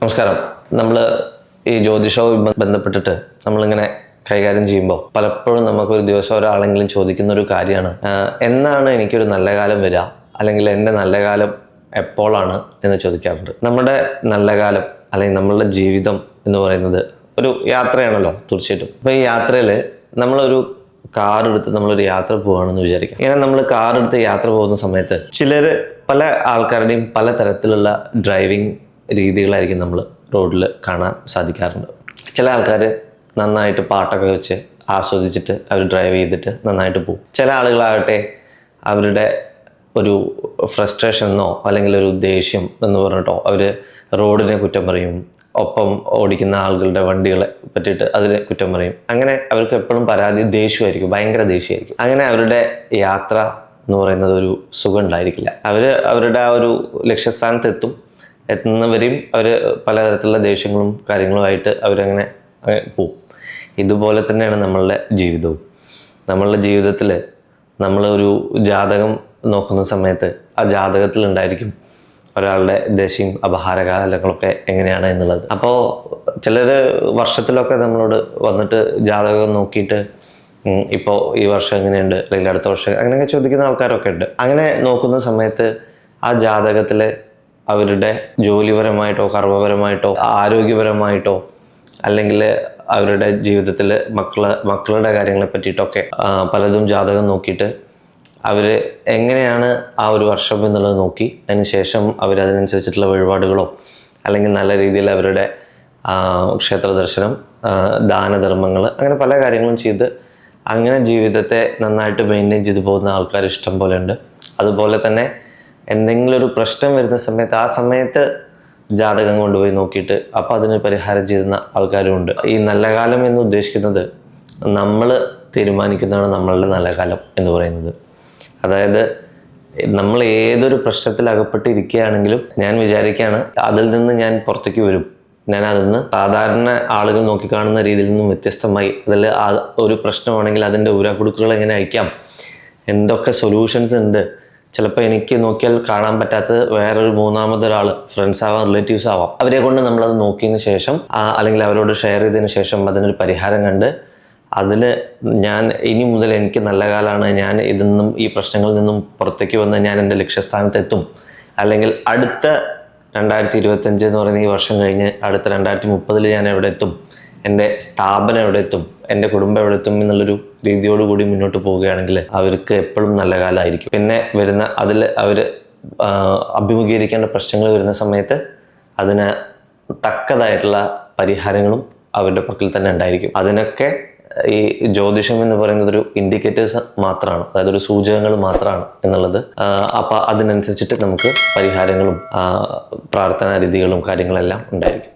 നമസ്കാരം. നമ്മൾ ഈ ജ്യോതിഷവുമായി ബന്ധപ്പെട്ടിട്ട് നമ്മളിങ്ങനെ കൈകാര്യം ചെയ്യുമ്പോൾ പലപ്പോഴും നമുക്കൊരു ദിവസം ഒരാളെങ്കിലും ചോദിക്കുന്ന ഒരു കാര്യമാണ് എന്നാണ് എനിക്കൊരു നല്ല കാലം വരിക? അല്ലെങ്കിൽ എന്റെ നല്ല കാലം എപ്പോഴാണ് എന്ന് ചോദിക്കാറുണ്ട്. നമ്മുടെ നല്ല കാലം അല്ലെങ്കിൽ നമ്മളുടെ ജീവിതം എന്ന് പറയുന്നത് ഒരു യാത്രയാണല്ലോ തീർച്ചയായിട്ടും. അപ്പോൾ ഈ യാത്രയിൽ നമ്മളൊരു കാർ എടുത്ത് നമ്മളൊരു യാത്ര പോവുകയാണെന്ന് വിചാരിക്കാം. ഇങ്ങനെ നമ്മൾ കാർ എടുത്ത് യാത്ര പോകുന്ന സമയത്ത് ചിലർ പല ആൾക്കാരുടെയും പല തരത്തിലുള്ള ഡ്രൈവിംഗ് രീതികളായിരിക്കും നമ്മൾ റോഡിൽ കാണാൻ സാധിക്കാറുണ്ട്. ചില ആൾക്കാർ നന്നായിട്ട് പാട്ടൊക്കെ വെച്ച് ആസ്വദിച്ചിട്ട് അവർ ഡ്രൈവ് ചെയ്തിട്ട് നന്നായിട്ട് പോകും ചില ആളുകളാകട്ടെ അവരുടെ ഒരു ഫ്രസ്ട്രേഷൻ എന്നോ അല്ലെങ്കിൽ ഒരു ദേഷ്യം എന്ന് പറഞ്ഞിട്ടോ അവർ റോഡിനെ കുറ്റം പറയും ഒപ്പം ഓടിക്കുന്ന ആളുകളുടെ വണ്ടികളെ പറ്റിയിട്ട് അതിനെ കുറ്റം പറയും. അങ്ങനെ അവർക്ക് എപ്പോഴും പരാതി ദേഷ്യമായിരിക്കും ഭയങ്കര ദേഷ്യമായിരിക്കും. അങ്ങനെ അവരുടെ യാത്ര എന്ന് പറയുന്നത് ഒരു സുഖം ഉണ്ടായിരിക്കില്ല. അവർ അവരുടെ ആ ഒരു ലക്ഷ്യസ്ഥാനത്ത് എത്തും എത്തുന്നവരെയും അവർ പലതരത്തിലുള്ള ദേഷ്യങ്ങളും കാര്യങ്ങളുമായിട്ട് അവരങ്ങനെ പോവും. ഇതുപോലെ തന്നെയാണ് നമ്മളുടെ ജീവിതവും. നമ്മളുടെ ജീവിതത്തിൽ നമ്മളൊരു ജാതകം നോക്കുന്ന സമയത്ത് ആ ജാതകത്തിൽ ഉണ്ടായിരിക്കും ഒരാളുടെ ദേഷ്യം അപഹാരകാലങ്ങളൊക്കെ എങ്ങനെയാണ് എന്നുള്ളത്. അപ്പോൾ ചിലർ വർഷത്തിലൊക്കെ നമ്മളോട് വന്നിട്ട് ജാതകം നോക്കിയിട്ട് ഇപ്പോൾ ഈ വർഷം എങ്ങനെയുണ്ട്? അല്ലെങ്കിൽ അടുത്ത വർഷം അങ്ങനെയൊക്കെ ചോദിക്കുന്ന ആൾക്കാരൊക്കെ ഉണ്ട്. അങ്ങനെ നോക്കുന്ന സമയത്ത് ആ ജാതകത്തിൽ അവരുടെ ജോലിപരമായിട്ടോ കർമ്മപരമായിട്ടോ ആരോഗ്യപരമായിട്ടോ അല്ലെങ്കിൽ അവരുടെ ജീവിതത്തിൽ മക്കൾ മക്കളുടെ കാര്യങ്ങളെ പറ്റിയിട്ടൊക്കെ പലതും ജാതകം നോക്കിയിട്ട് അവർ എങ്ങനെയാണ് ആ ഒരു വർഷം എന്നുള്ളത് നോക്കി അതിനുശേഷം അവർ അതിനനുസരിച്ചിട്ടുള്ള വഴിപാടുകളോ അല്ലെങ്കിൽ നല്ല രീതിയിൽ അവരുടെ ക്ഷേത്ര ദർശനം ദാനധർമ്മങ്ങൾ അങ്ങനെ പല കാര്യങ്ങളും ചെയ്ത് അങ്ങനെ ജീവിതത്തെ നന്നായിട്ട് മെയിന്റെയിൻ ചെയ്തു പോകുന്ന ആൾക്കാർ ഇഷ്ടം പോലെ ഉണ്ട്. അതുപോലെ തന്നെ എന്തെങ്കിലും ഒരു പ്രശ്നം വരുന്ന സമയത്ത് ആ സമയത്ത് ജാതകം കൊണ്ടുപോയി നോക്കിയിട്ട് അപ്പം അതിന് പരിഹാരം ചെയ്യുന്ന ആൾക്കാരുമുണ്ട്. ഈ നല്ല കാലം എന്ന് ഉദ്ദേശിക്കുന്നത് നമ്മൾ തീരുമാനിക്കുന്നതാണ് നമ്മളുടെ നല്ല കാലം എന്ന് പറയുന്നത്. അതായത് നമ്മൾ ഏതൊരു പ്രശ്നത്തിൽ അകപ്പെട്ടിരിക്കുകയാണെങ്കിലും ഞാൻ വിചാരിക്കുകയാണ് അതിൽ നിന്ന് ഞാൻ പുറത്തേക്ക് വരും. ഞാൻ അതിൽ നിന്ന് സാധാരണ ആളുകൾ നോക്കിക്കാണുന്ന രീതിയിൽ നിന്നും വ്യത്യസ്തമായി അതിൽ ഒരു പ്രശ്നമാണെങ്കിൽ അതിന്റെ ഊരാക്കുടുക്കുകൾ എങ്ങനെ അയക്കാം എന്തൊക്കെ സൊല്യൂഷൻസ് ഉണ്ട്? ചിലപ്പോൾ എനിക്ക് നോക്കിയാൽ കാണാൻ പറ്റാത്തത് വേറൊരു മൂന്നാമതൊരാൾ ഫ്രണ്ട്സ് ആവാം റിലേറ്റീവ്സ് ആവാം. അവരെ കൊണ്ട് നമ്മളത് നോക്കിയതിന് ശേഷം അല്ലെങ്കിൽ അവരോട് ഷെയർ ചെയ്തതിന് ശേഷം അതിനൊരു പരിഹാരം കണ്ട് അതിൽ ഞാൻ ഇനി മുതൽ എനിക്ക് നല്ല കാലമാണ് ഞാൻ ഇതിൽ നിന്നും ഈ പ്രശ്നങ്ങളിൽ നിന്നും പുറത്തേക്ക് വന്ന് ഞാൻ എന്റെ ലക്ഷ്യസ്ഥാനത്ത് എത്തും അല്ലെങ്കിൽ അടുത്ത രണ്ടായിരത്തി ഇരുപത്തഞ്ച് എന്ന് പറയുന്ന ഈ വർഷം കഴിഞ്ഞ് അടുത്ത രണ്ടായിരത്തി മുപ്പതിൽ ഞാൻ എവിടെ എത്തും എന്റെ സ്ഥാപനം എവിടെ എത്തും എന്റെ കുടുംബം എവിടെ എത്തും എന്നുള്ളൊരു രീതിയോടുകൂടി മുന്നോട്ട് പോവുകയാണെങ്കിൽ അവർക്ക് എപ്പോഴും നല്ല കാലമായിരിക്കും. പിന്നെ വരുന്ന അതിൽ അവർ അഭിമുഖീകരിക്കേണ്ട പ്രശ്നങ്ങൾ വരുന്ന സമയത്ത് അതിന് തക്കതായിട്ടുള്ള പരിഹാരങ്ങളും അവരുടെ പക്കൽ തന്നെ ഉണ്ടായിരിക്കും. അതിനൊക്കെ ഈ ജ്യോതിഷം എന്ന് പറയുന്നത് ഒരു ഇൻഡിക്കേറ്റേഴ്സ് മാത്രമാണ്. അതായത് ഒരു സൂചകങ്ങൾ മാത്രമാണ് എന്നുള്ളത്. അപ്പം അതിനനുസരിച്ചിട്ട് നമുക്ക് പരിഹാരങ്ങളും പ്രാർത്ഥനാ രീതികളും കാര്യങ്ങളെല്ലാം ഉണ്ടായിരിക്കും.